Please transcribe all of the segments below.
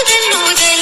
முதல் முதல்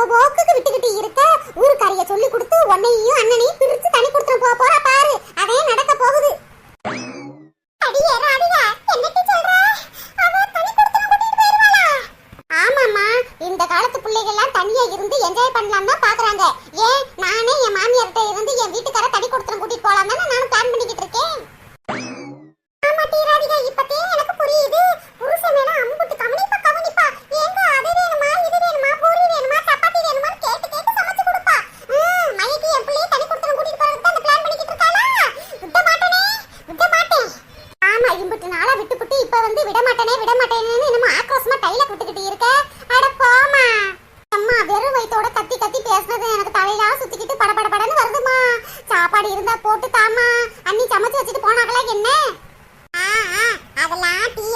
அவ போக்குக்கு விட்டுக்கிட்டு இருக்க ஊருக்காரிய சொல்லி கொடுத்து உன்னையும் அண்ணனையும் பிரிச்சு தனி கொடுத்துட்டு போக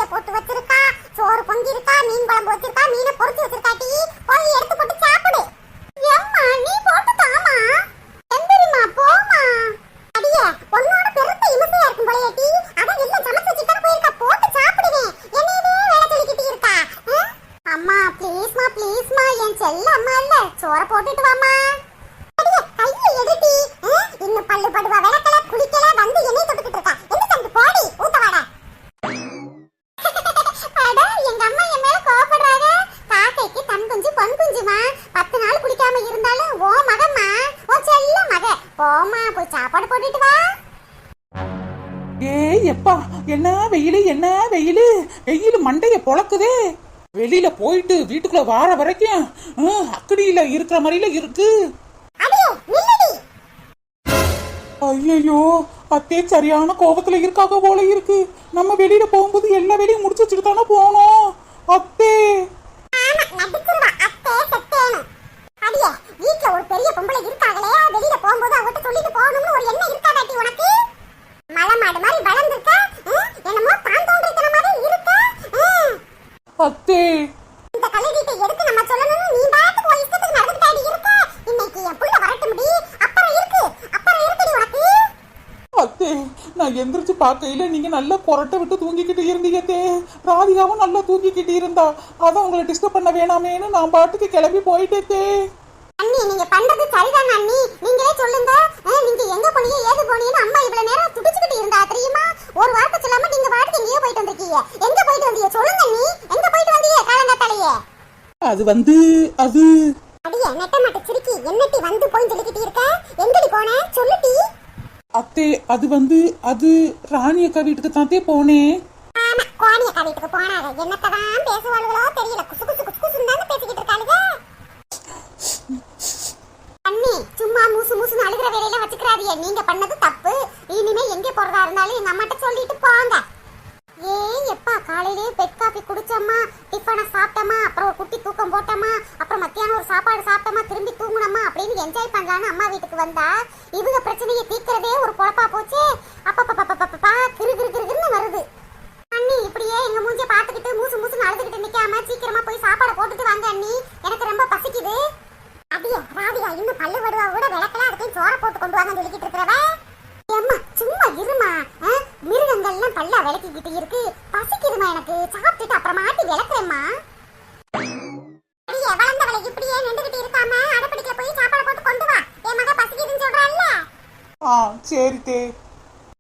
போட்டு வச்சிருக்கா சோறு பொங்கி இருக்கா மீன் குழம்பு வச்சிருக்கா மீனை பொறுத்து வச்சிருக்கா டீ போய் எடுத்து போட்டு சாப்பாடு போட்டுட்டு வா. ஏய் எப்பா என்ன வெயிலு என்ன வெயிலு? வெயிலு மண்டைய பொளக்குதே வெளியில போயிட்டு வீட்டுக்குள்ள வார வரைக்கும் அக்கடியில இருக்கிற மாதிரில இருக்கு. ஐயோ அத்தே சரியான கோபத்துல இருக்காக போல இருக்கு. நம்ம வெளியில போகும்போது எல்லா வேலையும் முடிச்சு வச்சுட்டு தானே போனோம். அத்தே ஆமா நடிச்சிருவா அத்தே செத்தேன்னு அடியே வீட்ல ஒரு பெரிய பொம்பளை இருக்காங்களே வெளியில போகும்போது அவகிட்ட சொல்லிட்டு போகணும்னு ஒரு எண்ணம் இருக்காதாட்டி உனக்கு? மலை மாடு மாதிரி வளர்ந்துருக்க என்னமோ தான் தோன்றித்தன மாதிரி இருக்க. அத்தே. இந்த கல்லூரிட்ட எடுத்து நம்ம சொல்லணும்னு நீ பாட்டுக்கு உன் இஷ்டத்துக்கு நடந்துட்டாடி இருக்க. இன்னைக்கு என் புள்ள வரட்டும் முடி அப்புறம் இருக்கு. அப்புறம் இருக்குடி உனக்கு. அத்தே நான் எந்திரிச்சு பார்க்கையில நீங்க நல்லா கொரட்டை விட்டு தூங்கிக்கிட்டு இருந்தீங்க தே ராதிகாவும் நல்லா தூங்கிக்கிட்டு இருந்தா. அதான் உங்களை டிஸ்டர்ப் பண்ண வேணாமேன்னு நான் பாட்டுக்கு கிளம்பி போயிட்டே தே அண்ணி நீங்க பண்றது சரிதான் அண்ணி. நீங்களே சொல்லுங்க. நீங்க எங்க போனீங்க ஏது போனீங்கன்னு அம்மா இவ்வளவு நேரம் துடிச்சுக்கிட்டு இருந்தா தெரியுமா? ஒரு வார்த்தை சொல்லாம நீங்க வாட்டுக்கு எங்கேயோ போயிட்டு வந்திருக்கீங்க. எங்க போயிட்டு வந்தீங்க? சொல்லுங்க நீ எங்க போயிட்டு வந்தீங்க காலங்காத்தாலேயே? அது வந்து அது. அடியே நெட்ட மாட்ட சிரிக்கி என்னட்டி வந்து போய் சொல்லிக்கிட்டு இருக்க? எங்கடி போன? சொல்லுட்டி அத்தே அது வந்து அது ராணி அக்கா வீட்டுக்கு தாத்தே போனேன் ஆமா கோணி அக்கா வீட்டுக்கு போனாங்க என்னத்தான் பேசுவாளுகளோ தெரியல. குசு குசு குசு குசுன்னு பேசிக்கிட்டு இருக்காளுங்க அண்ணி சும்மா மூசு மூசுன்னு அழுகிற வேலையில வச்சுக்கிறாதிய நீங்க பண்ணது தப்பு. இனிமே எங்க போறதா இருந்தாலும் எங்க அம்மாட்ட சொல்லிட்டு போங்க. ஏய் எப்பா காலையிலேயே பெட் காஃபி குடிச்சோமா? டிஃபனை சாப்பிட்டோமா? அப்புறம் ஒரு குட்டி தூக்கம் போட்டோமா? அப்புறம் மத்தியானம் ஒரு சாப்பாடு சாப்பிட்டோமா? திரும்பி தூங்குனோமா? அப்படின்னு என்ஜாய் பண்ணலான்னு அம்மா வீட்டுக்கு வந்தா இவங்க பிரச்சனையை தீர்க்கிறதே ஒரு பொழப்பா போச்சே அப்பப்பப்பப்பப்பப்பா கிரு கிரு கிருன்னு வருது அண்ணி இப்படியே எங்க மூஞ்சிய பாத்துக்கிட்டு மூசு மூசுன்னு அழுதுகிட்டு நிக்காம சீக்கிரமா போய் சாப்பாடு போட்டுட்டு வாங்க அண்ணி எனக்கு ரொம்ப பசிக்குது அப்படியே ராதிகா இன்னும் பல்லு வடுவா கூட விளக்கல அதுக்கு சோற போட்டு கொண்டு வாங்க சொல்லிக்கிட்டு இருக்கிறவ ஏம்மா சும்மா இருமா ஆ? மிருகங்கள்லாம் பல்லா விளக்கிக்கிட்டு இருக்கு பசிக்குதுமா எனக்கு சாப்பிட்டுட்டு அப்புறமாட்டி விளக்குறேம்மா அடியே வளர்ந்தவளை இப்படியே நின்றுகிட்டு இருக்காம அடப்படிக்கல போய் சாப்பாடு போட்டு கொண்டு வா என் மக பசிக்குதுன்னு சொல்றான்ல ஆ சரி தே.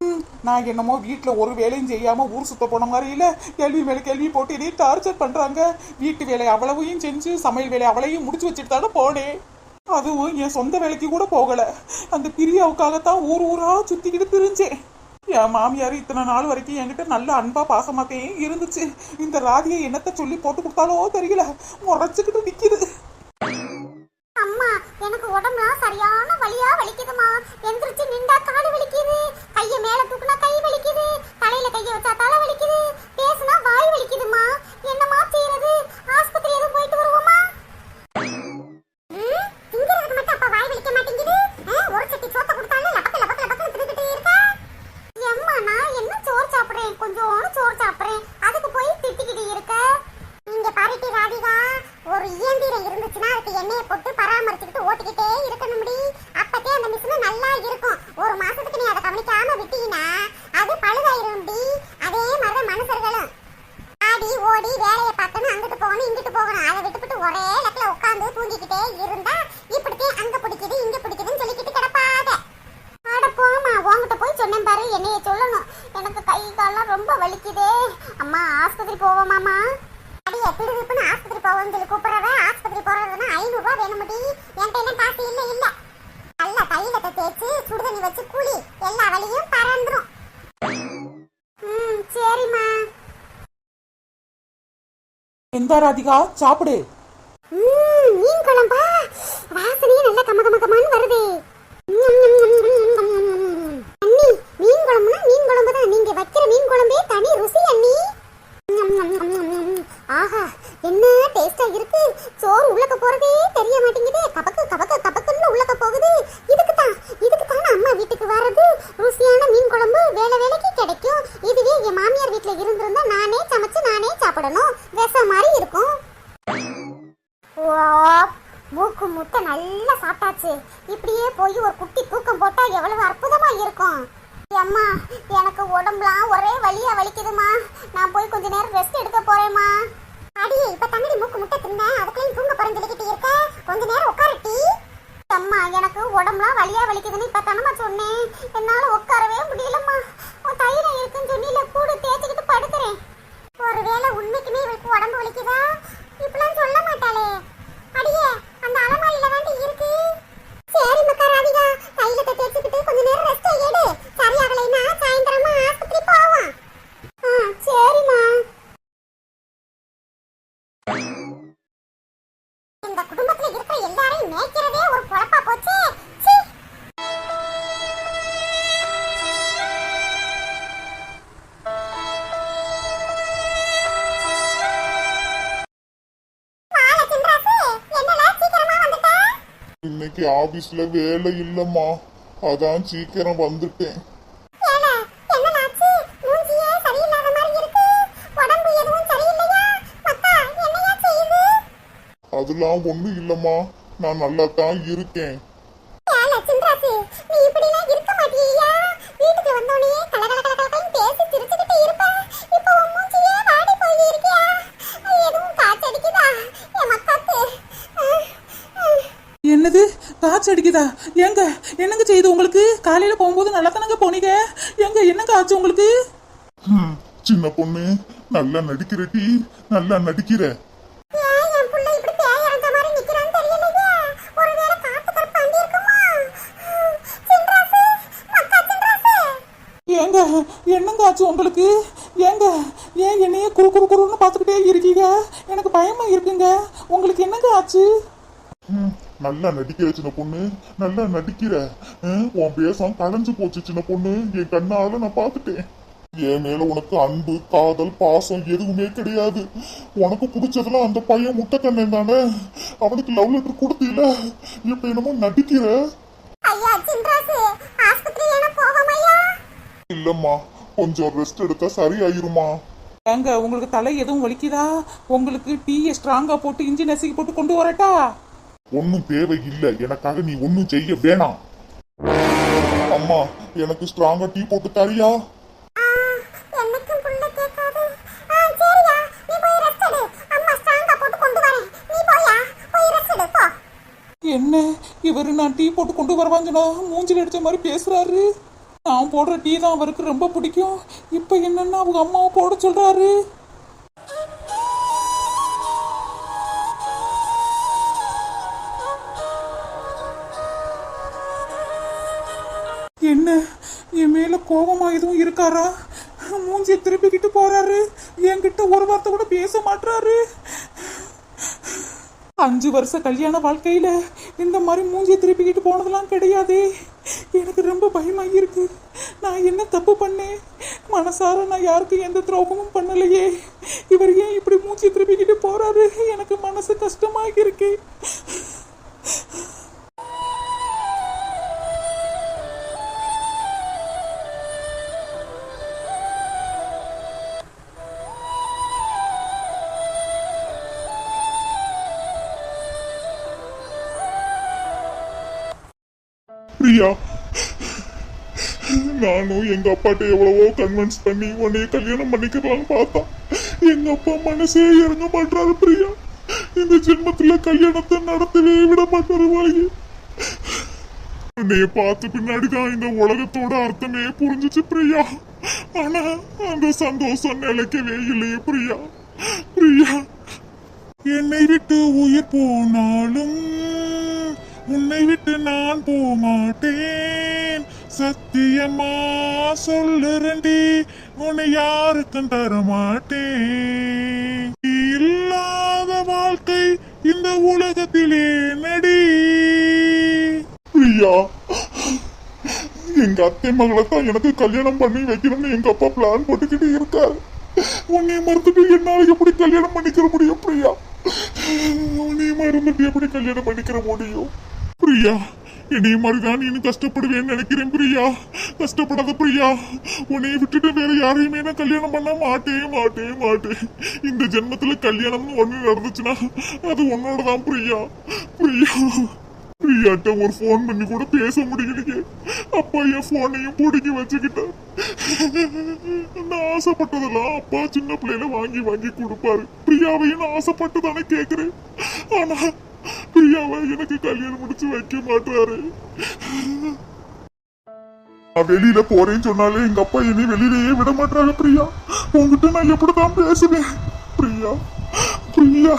ம், நான் என்னமோ வீட்டில் ஒரு வேலையும் செய்யாமல் ஊர் சுத்த போன மாதிரியில் கேள்வி மேலே கேள்வி போட்டு இதையும் டார்ச்சர் பண்ணுறாங்க வீட்டு வேலை அவ்வளவையும் செஞ்சு சமையல் வேலை அவளையும் முடிச்சு வச்சுட்டு தானே போனேன் அதுவும் என் சொந்த வேலைக்கு கூட போகலை. அந்த பிரியாவுக்காகத்தான் ஊர் ஊராக சுற்றிக்கிட்டு திரிஞ்சேன் என் மாமியார் இத்தனை நாள் வரைக்கும் என்கிட்ட நல்ல அன்பாக பாசமாத்தையும் இருந்துச்சு. இந்த ராதியை என்னத்தை சொல்லி போட்டு கொடுத்தாலோ தெரியல. முறைச்சிக்கிட்டு நிற்கிது அம்மா எனக்கு உடம்புலாம் சரியான வலியா வலிக்குதுமா எந்திரிச்சு நின்றா காடு வலிக்குது கைய மேல தூக்குனா கை வலிக்குது தலையில கைய வச்சா தலை வலிக்குது பேசுனா வாய் வலிக்குதுமா என்னமா செய்யறது ஆஸ்பத்திரி எதுவும் போயிட்டு வருவோமா ம், திங்கிறதுக்கு மட்டும் அப்ப வாய் வலிக்க மாட்டேங்குது ஆ, ஒரு சட்டி சோத்த கொடுத்தாலும் லபக்கு லபக்கு லபக்கு தின்னுக்கிட்டே இருக்கா எம்மா நான் என்ன சோறு சாப்பிடுறேன் கொஞ்சோண்டு சோறு சாப்பிடுறேன் அதுக்கு போய் திட்டிக்கிட்டு இருக்க நீங்க பாருட்டி ராதிகா ஒரு இயந்திரம் இருந்துச்சுன்னா அதுக்கு எண்ணெயை போட்டு பராமரிச்சுக்கிட்டு ஓட்டிக்கிட்டே இருக்கணும் முடி அப்பத்தே அந்த மிஷின் நல்லா இருக்கும் ஒரு மாசத்துக்கு நீ அதை கவனிக்காம விட்டீங்கன்னா அது பழுதாயிரும் டி அதே மாதிரி மனுஷர்களும் ஆடி ஓடி வேலையை பார்த்தோன்னு அங்கிட்டு போகணும் இங்கிட்டு போகணும் அதை விட்டுவிட்டு ஒரே இடத்துல உட்காந்து தூங்கிக்கிட்டே இருந்தா இப்படித்தே அங்க பிடிக்குது இங்க பிடிக்குதுன்னு சொல்லிக்கிட்டு கிடப்பாத அட போமா உன்கிட்ட போய் சொன்னேன் பாரு என்னைய சொல்லணும் எனக்கு கை கால்லாம் ரொம்ப வலிக்குதே அம்மா ஆஸ்பத்திரி போவோமாமா அடியே திடுதிப்புன்னு ஆஸ்பத்திரி போவோம்னு சொல்லி கூப்பிடுறவ ஆஸ்பத்திரி போறதுன்னா ஐநூறு ரூபாய் வேணுமுடி என்கிட்ட காசு இல்ல இல்ல நல்ல தைலத்தை தேய்ச்சி சுடுதண்ணி வச்சு குளி எல்லா வலியும் பறந்துரும் ம் சரிம்மா எந்த ராதிகா சாப்பிடு ம், மீன் குழம்பா வாசனையே நல்ல கம கம கமான்னு வருது. அண்ணி மீன் குழம்புனா மீன் குழம்பு தான் நீங்க வைக்கிற மீன் குழம்பே தனி ருசி அண்ணி. ஆஹா என்ன டேஸ்டா இருக்கு சோறு உள்ளக்க போறதே தெரிய மாட்டேங்குதே கபக்கு கபக்கு கபக்குன்னு உள்ளக்க போகுது இதுக்கு தான் இதுக்கு தான் அம்மா வீட்டுக்கு வர்றது ருசியான மீன் குழம்பு வேலை வேலைக்கு கிடைக்கும் இதுவே என் மாமியார் வீட்டுல இருந்திருந்தா நானே சமைச்சு நானே சாப்பிடணும் விஷம் மாதிரி இருக்கும் ஓ மூக்கு முட்டை நல்லா சாப்பிட்டாச்சு இப்படியே போய் ஒரு குட்டி தூக்கம் போட்டா எவ்வளவு அற்புதமா இருக்கும் அம்மா எனக்கு உடம்புலாம் ஒரே வலியா வலிக்குதுமா நான் போய் கொஞ்ச நேரம் ரெஸ்ட் எடுக்க போறேம்மா அடியே இப்ப தங்கடி மூக்கு முட்டை தின்னேன் அதுக்குள்ளேயும் தூங்க போறேன்னு சொல்லிக்கிட்டு இருக்க கொஞ்ச நேரம் உட்காரட்டி அம்மா எனக்கு உடம்புலாம் வலியா வலிக்குதுன்னு இப்போ தானம்மா சொன்னேன். என்னால் இன்னைக்கு ஆபீஸ்ல வேலை இல்லம்மா. அதான் சீக்கிரம் வந்துட்டேன். ஏல என்னலாச்சு மூஞ்சியே சரியில்லாத மாதிரி இருக்கு. உடம்பு எதுவும் சரியில்லையா? மக்கா என்னையா செய்யுது அதெல்லாம் ஒண்ணும் இல்லம்மா. நான் நல்லா தான் இருக்கேன். ஏல சின்ராசு நீ இப்படிலாம் இருக்க மாட்டியா? வீட்டுக்கு வந்தோடனே கல கல கல கலன்னு பேசி சிரிச்சுக்கிட்டு இருப்ப. இப்போ உன் மூஞ்சியே வாடி போய் இருக்கியா எதுவும் காய்ச்சடிக்குதா? என் மக்காத்து அஹ், அஹ். என்னது? காய்ச்சல் அடிக்குதா? ஏங்க என்னங்க செய்யுது உங்களுக்கு? காலையில போகும்போது நல்லா தானங்க போனீங்க. எங்க என்னங்க ஆச்சு உங்களுக்கு? சின்ன பொண்ணு நல்லா நடிக்கிற டீ நல்லா நடிக்கிற. ஏங்க என்னங்க ஆச்சு உங்களுக்கு? ஏங்க ஏன் என்னையே குறு குறு குறுன்னு பார்த்துக்கிட்டே இருக்கீங்க? எனக்கு பயமா இருக்குங்க. உங்களுக்கு என்னங்க ஆச்சு? நல்லா நடிக்கிற சின்ன பொண்ணு நல்லா நடிக்கிற. ஹம், உன் பேசம் களைஞ்சு போச்சு சின்ன பொண்ணு. என் கண்ணால நான் பார்த்துட்டேன். என் மேல உனக்கு அன்பு காதல் பாசம் எதுவுமே கிடையாது. உனக்கு பிடிச்சதெல்லாம் அந்த பையன் முட்டை கண்ணன் தானே? அவனுக்கு லவ் லெட்டர் கொடுத்தீல. இப்ப என்னமோ நடிக்கிற? இல்லம்மா கொஞ்சம் ரெஸ்ட் எடுத்தா சரியாயிருமா? ஏங்க உங்களுக்கு தலை எதுவும் வலிக்குதா? உங்களுக்கு டீயை ஸ்ட்ராங்கா போட்டு இஞ்சி நசுக்கி போட்டு கொண்டு வரட்டா? ஒன்னும் தேவை இல்ல எனக்காக நீ ஒன்னும் செய்ய வேணாம். அம்மா எனக்கு ஸ்ட்ராங்கா டீ போட்டு தரியா? என்னக்கும் புள்ள கேட்காது ஆ சரியா. நீ போய் ரெஸ்ட் எடு. அம்மா ஸ்ட்ராங்கா போட்டு கொண்டு வரேன். நீ போயா? போய் ரெஸ்ட் எடு. போ. என்ன? இவரு நான் டீ போட்டு கொண்டு வருவான்னு சொன்னா மூஞ்சில் அடிச்ச மாதிரி பேசுறாரு. நான் போடுற டீ தான் அவருக்கு ரொம்ப பிடிக்கும். இப்போ என்னன்னா அவங்க அம்மாவை போட சொல்றாரு. கோபமா எதுவும் இருக்காரா? மூஞ்சியை திருப்பிக்கிட்டு போறாரு. என்கிட்ட ஒரு வார்த்தை கூட பேச மாட்றாரு. அஞ்சு வருஷ கல்யாண வாழ்க்கையில இந்த மாதிரி மூஞ்சியை திருப்பிக்கிட்டு போனதெல்லாம் கிடையாதே. எனக்கு ரொம்ப பயமாக இருக்கு நான் என்ன தப்பு பண்ணேன்? மனசார நான் யாருக்கும் எந்த துரோகமும் பண்ணலையே. இவர் ஏன் இப்படி மூஞ்சியை திருப்பிக்கிட்டு போறாரு? எனக்கு மனசு கஷ்டமாக இருக்கு பிரியா? நானும் எங்க அப்பாட்ட எவ்வளவோ கன்வின்ஸ் பண்ணி உன்னைய கல்யாணம் பண்ணிக்கலாம்னு பார்த்தா எங்க அப்பா மனசே இறங்க மாட்டாரு பிரியா. இந்த ஜென்மத்துல கல்யாணத்தை நடத்தவே விட மாட்டாரு வாழ்க்கை உன்னைய பார்த்த பின்னாடிதான் இந்த உலகத்தோட அர்த்தமே புரிஞ்சுச்சு பிரியா. ஆனா அந்த சந்தோஷம் நிலைக்கவே இல்லையே பிரியா. பிரியா என்னை விட்டு உயிர் போனாலும் உன்னை விட்டு நான் போக மாட்டேன் சத்தியமா சொல்லுறண்டி உன்னை யாருக்கும் தரமாட்டேன். இல்லாத வாழ்க்கை இந்த உலகத்திலே நடி. பிரியா எங்க அத்தை மகளை தான் எனக்கு கல்யாணம் பண்ணி வைக்கணும்னு எங்க அப்பா பிளான் போட்டுக்கிட்டு இருக்காரு. உன்னை மறந்துட்டு என்னால எப்படி கல்யாணம் பண்ணிக்கிற முடியும் பிரியா? உன்னை மறந்துட்டு எப்படி கல்யாணம் பண்ணிக்கிற முடியும்? பிரியா என்னைய மாதிரிதான் நீ கஷ்டப்படுவேன்னு நினைக்கிறேன் பிரியா. கஷ்டப்படாத பிரியா உன்னைய விட்டுட்டு வேற யாரையுமே நான் கல்யாணம் பண்ண மாட்டேன் மாட்டேன் மாட்டேன். இந்த ஜென்மத்துல கல்யாணம்னு ஒண்ணு நடந்துச்சுன்னா அது உன்னோட தான் பிரியா. பிரியா பிரியாட்ட ஒரு ஃபோன் பண்ணி கூட பேச முடியலையே. அப்பா என் ஃபோனையும் பிடிக்கி வச்சுக்கிட்டேன் நான் ஆசைப்பட்டதெல்லாம் அப்பா சின்ன பிள்ளையில வாங்கி வாங்கி கொடுப்பாரு. பிரியாவையும் நான் ஆசைப்பட்டு தானே கேக்குறேன். ஆனா பிரியாவை எனக்கு கல்யாணம் முடிச்சு வைக்க மாட்டாரு. நான் வெளியில போறேன்னு சொன்னாலே எங்க அப்பா என்னை வெளியிலேயே விட மாட்டாங்க பிரியா. உங்ககிட்ட நான் எப்படிதான் பேசுவேன் பிரியா. பிரியா.